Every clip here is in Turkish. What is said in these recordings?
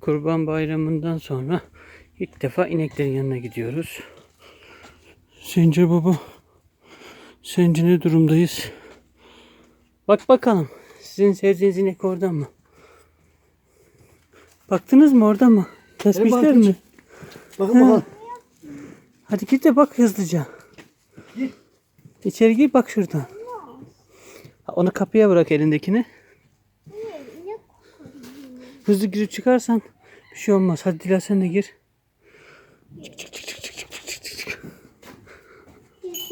Kurban Bayramı'ndan sonra ilk defa ineklerin yanına gidiyoruz. Sence baba, sence ne durumdayız? Bak bakalım. Sizin sevdiğiniz inek orada mı? Baktınız mı orada mı? Kesmişler mi? Bakın bakalım. Hadi git de bak hızlıca. Gir. İçeri gir bak şuradan. Onu kapıya bırak elindekini. Hızlı girip çıkarsan bir şey olmaz. Hadi Dila sen de gir. Çık çık çık çık çık çık çık çık çık.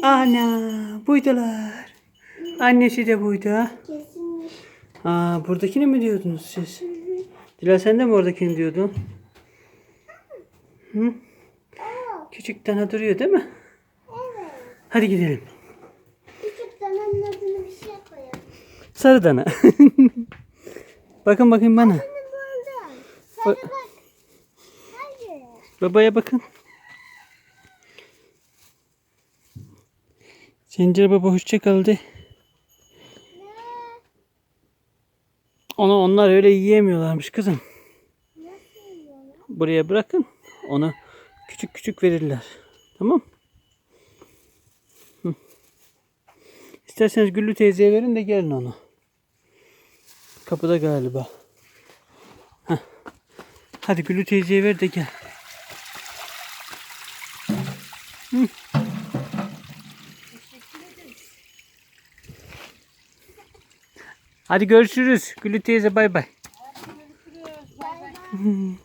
Ana buydular. Annesi de buydu ha. Aa, buradakini mi diyordunuz siz? Dila sen de mi oradakini diyordun? Hı? Küçük tane duruyor değil mi? Evet. Hadi gidelim. Küçük dananın adını bir şey koyalım. Sarı dana. bakın bakın bana. Bak. Hayır. Babaya bakın. Zincir baba hoşça kal de. Onu onlar öyle yiyemiyorlarmış kızım. Buraya bırakın. Onu küçük küçük verirler. Tamam? Hı. İsterseniz Güllü teyzeye verin de gelin onu. Kapıda galiba. Hadi Güllü teyzeye ver de gel. Hadi görüşürüz. Gülü teyze bay bay. Bay bay.